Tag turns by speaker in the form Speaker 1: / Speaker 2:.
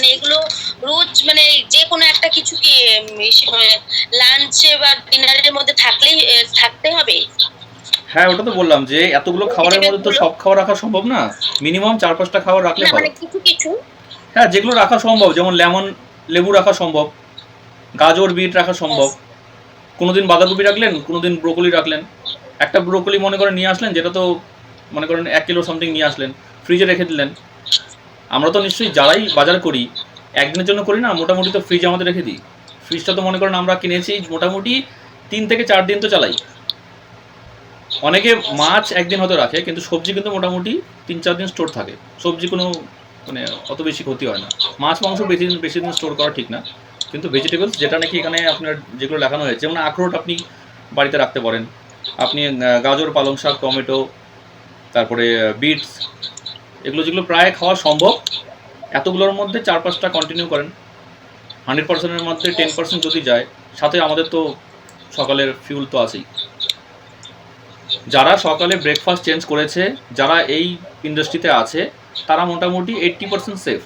Speaker 1: মানে এগুলো রোজ মানে যে কোনো একটা কিছু কি লাঞ্চে বা ডিনারের মধ্যে থাকলেই থাকতে হবে?
Speaker 2: হ্যাঁ ওটা তো বললাম যে এতগুলো খাবারের মধ্যে তো সব খাবার রাখা সম্ভব না? মিনিমাম চার পাঁচটা খাবার রাখলে
Speaker 1: না মানে কিছু কিছু।
Speaker 2: হ্যাঁ যেগুলো রাখা সম্ভব যেমন লেমন লেবু রাখা সম্ভব গাজর বিট রাখা সম্ভব। কোনোদিন বাঁধাকপি রাখলেন কোনোদিন ব্রোকলি রাখলেন। একটা ব্রোকলি মনে করেন নিয়ে আসলেন যেটা তো মনে করেন এক কিলো সামথিং নিয়ে আসলেন। ফ্রিজে রেখে দিলেন। আমরা তো নিশ্চয়ই যারাই বাজার করি, একদিনের জন্য করি না, মোটামুটি তো ফ্রিজ আমাদের রেখে দিই। ফ্রিজটা তো মনে করেন আমরা কিনেছি মোটামুটি তিন থেকে চার দিন তো চালাই। অনেকে মাছ একদিন হয়তো রাখে, কিন্তু সবজি কিন্তু মোটামুটি তিন চার দিন স্টোর থাকে। সবজি কোনো মানে অত বেশি ক্ষতি হয় না। মাছ, মাংস বেশি দিন বেশি দিন স্টোর করা ঠিক না। কিন্তু ভেজিটেবলস যেটা নাকি এখানে আপনার যেগুলো লেখানো হয়েছে, যেমন আখরোট আপনি বাড়িতে রাখতে পারেন। আপনি গাজর, পালং শাক, টমেটো, তারপরে বিটস এগুলো যেগুলো প্রায় খাওয়া সম্ভব, এতগুলোর মধ্যে চার পাঁচটা কন্টিনিউ করেন। হান্ড্রেড পার্সেন্টের মধ্যে টেন পার্সেন্ট যদি যায়, সাথে আমাদের তো সকালের ফিউল তো আছেই। যারা সকালে ব্রেকফাস্ট চেঞ্জ করেছে, যারা এই ইন্ডাস্ট্রিতে আছে, তারা মোটামুটি এইট্টি পার্সেন্ট সেফ